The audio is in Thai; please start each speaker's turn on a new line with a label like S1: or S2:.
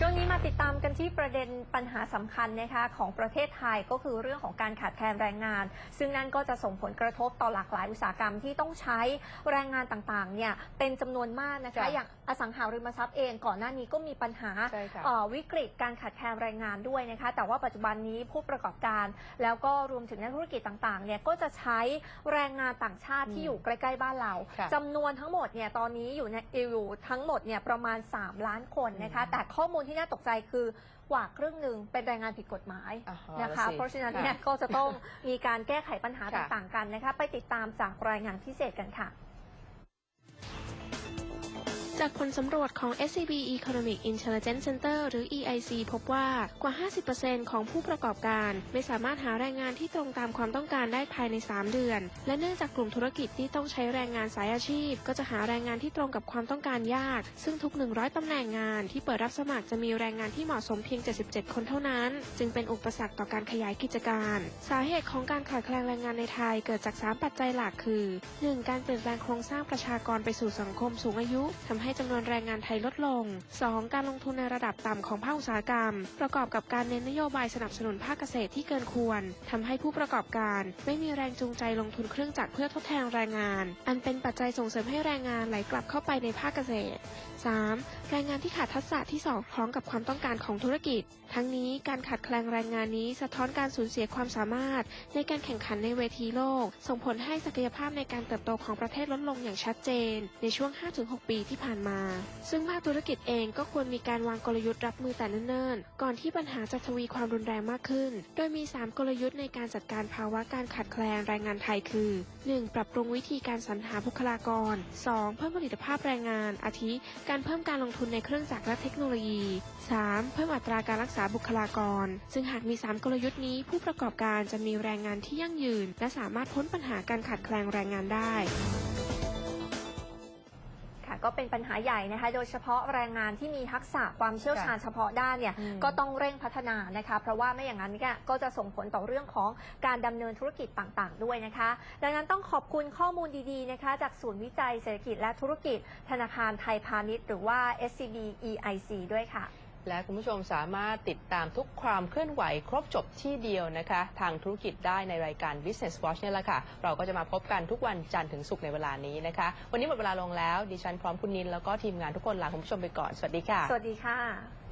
S1: ช่วงนี้มาติดตามกันที่ประเด็นปัญหาสำคัญนะคะของประเทศไทยก็คือเรื่องของการขาดแคลนแรงงาน ซึ่งนั่นก็จะส่งผลกระทบต่อหลากหลายอุตสาหกรรมที่ต้องใช้แรงงานต่างๆเนี่ยเป็นจำนวนมากนะคะ
S2: จ้ะ
S1: อย่างอสังหาริมทรัพย์เองก่อนหน้านี้ก็มีปัญหา
S2: ใช่ค่ะ
S1: เอ่อวิกฤตการขาดแคลนแรงงานด้วยนะคะแต่ว่าปัจจุบันนี้ผู้ประกอบการ แล้วก็รวมถึงนักธุรกิจต่างๆเนี่ยก็จะใช้แรงงานต่างชาติที่อยู่ใกล้ๆบ้านเรา
S2: ค่ะ
S1: จำนวนทั้งหมดเนี่ยตอนนี้อยู่ในอยู่ทั้งหมดเนี่ยประมาณ 3 ล้านคนนะคะ
S2: อืม
S1: แต่ข้อมูลที่น่าตกใจคือกว่าครึ่งหนึ่งเป็นแรงงานผิดกฎหมาย
S2: อ่าฮะ
S1: นะคะ
S2: สิ
S1: เพราะฉะนั้น
S2: ค่ะ
S1: เนี่ยก็จะต้องมีการแก้ไขปัญหา
S2: ค่ะ
S1: ต่างๆกันนะคะ ไปติดตามจากรายงานพิเศษกันค่ะ
S3: จากผลสำรวจของ SCB Economic Intelligence Center หรือ EIC พบว่ากว่า 50%ของผู้ประกอบการ ไม่สามารถหาแรงงานที่ตรงตามความต้องการได้ภายใน 3 เดือน และเนื่องจากกลุ่มธุรกิจที่ต้องใช้แรงงานสายอาชีพ ก็จะหาแรงงานที่ตรงกับความต้องการยาก ซึ่งทุก 100 ตำแหน่งงานที่เปิดรับสมัครจะมีแรงงานที่เหมาะสมเพียง 77 คนเท่านั้น จึงเป็นอุปสรรคต่อการขยายกิจการ สาเหตุของการขาดแคลนแรงงานในไทยเกิดจาก 3 ปัจจัยหลักคือ 1. การเปลี่ยนแปลงโครงสร้างประชากรไปสู่สังคมสูงอายุทำให้จำนวนแรงงานไทยลดลง 2. การลงทุนในระดับต่ำของภาคอุตสาหกรรม ประกอบกับการเน้นนโยบายสนับสนุนภาคเกษตรที่เกินควรทำให้ผู้ประกอบการ ไม่มีแรงจูงใจลงทุนเครื่องจักรเพื่อทดแทนแรงงาน อันเป็นปัจจัยส่งเสริมให้แรงงานไหลกลับเข้าไปในภาคเกษตร 3. แรงงานที่ขาดทักษะที่สอดคล้องกับความต้องการของธุรกิจ ทั้งนี้การขาดแคลนแรงงานนี้สะท้อนการสูญเสียความสามารถ ในการแข่งขันในเวทีโลก ส่งผลให้ศักยภาพในการเติบโตของประเทศลดลงอย่างชัดเจน ในช่วง 5-6 ปีที่ผ่านมาซึ่งภาคธุรกิจเองก็ควรมีการวางกลยุทธ์รับมือแต่เนิ่นๆ ก่อนที่ปัญหาจะทวีความรุนแรงมากขึ้น โดยมี 3 กลยุทธ์ในการจัดการภาวะการขาดแคลนแรงงานไทยคือ 1. ปรับปรุงวิธีการสรรหาบุคลากร 2. เพิ่มผลิตภาพแรงงาน อาทิ การเพิ่มการลงทุนในเครื่องจักรและเทคโนโลยี 3. เพิ่มอัตราการรักษาบุคลากร ซึ่งหากมี 3 กลยุทธ์นี้ ผู้ประกอบการจะมีแรงงานที่ยั่งยืน และสามารถพ้นปัญหาการขาดแคลนแรงงานได้
S1: ก็เป็นปัญหาใหญ่นะคะ โดยเฉพาะแรงงานที่มีทักษะความเชี่ยวชาญเฉพาะด้านเนี่ย
S2: อืม
S1: ก็ต้องเร่งพัฒนานะคะ เพราะว่าไม่อย่างนั้นเนี่ยก็จะส่งผลต่อเรื่องของการดำเนินธุรกิจต่างๆ ด้วยนะคะ ดังนั้นต้องขอบคุณข้อมูลดีๆนะคะจากศูนย์วิจัยเศรษฐกิจและธุรกิจธนาคารไทยพาณิชย์ หรือว่า SCB EIC ด้วยค่ะ
S2: และคุณผู้ชมสามารถติดตามทุกความเคลื่อนไหวครบจบที่เดียวนะคะ ทางธุรกิจได้ในรายการ Business Watch เนี่ยแหละค่ะ เราก็จะมาพบกันทุกวันจันทร์ถึงศุกร์ในเวลานี้นะคะ วันนี้หมดเวลาลงแล้ว ดิฉันพร้อมคุณนินแล้วก็ทีมงานทุกคนลาคุณผู้ชมไปก่อน สวัสดีค่ะ
S1: สวัสดีค่ะ